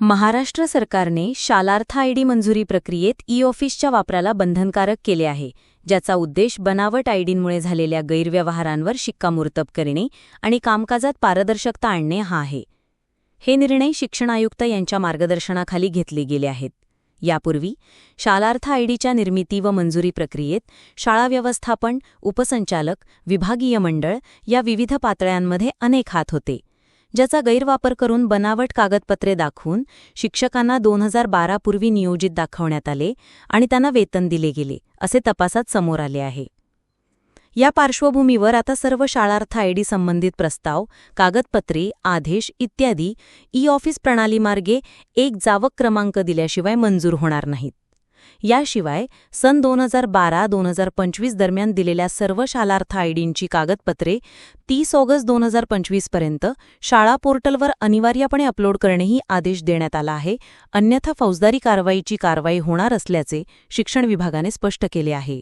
महाराष्ट्र सरकारने शालार्थ आयडी मंजुरी प्रक्रियेत ई ऑफिसच्या वापराला बंधनकारक केले आहे ज्याचा उद्देश बनावट आयडींमुळे झालेल्या गैरव्यवहारांवर शिक्कामोर्तब करणे आणि कामकाजात पारदर्शकता आणणे हा आहे. हे निर्णय शिक्षण आयुक्त यांच्या मार्गदर्शनाखाली घेतले गेले आहेत. यापूर्वी शालार्थ आयडीच्या निर्मिती व मंजुरी प्रक्रियेत शाळा व्यवस्थापन उपसंचालक विभागीय मंडळ या विविध पातळ्यांमध्ये अनेक हात होते. ज्याचा गैरवापर करून बनावट कागदपत्रे दाखवून शिक्षकांना दोन हजार बारा पूर्वी नियोजित दाखवण्यात आले आणि त्यांना वेतन दिले गेले असे तपासात समोर आले आहे. या पार्श्वभूमीवर आता सर्व शाळार्थ आयडी संबंधित प्रस्ताव कागदपत्रे आदेश इत्यादी ई ऑफिस प्रणालीमार्गे एक जावक क्रमांक दिल्याशिवाय मंजूर होणार नाहीत. याशिवाय सन दोन हजार बारा दोन हजार पंचवीस दरम्यान दिलेल्या सर्व शालार्थ आयडींची कागदपत्रे तीस ऑगस्ट दोन हजार पंचवीसपर्यंत शाळा पोर्टलवर अनिवार्यपणे अपलोड करणेही आदेश देण्यात आला आहे. अन्यथा फौजदारी कारवाईची कारवाई होणार असल्याचे शिक्षण विभागाने स्पष्ट केले आहे.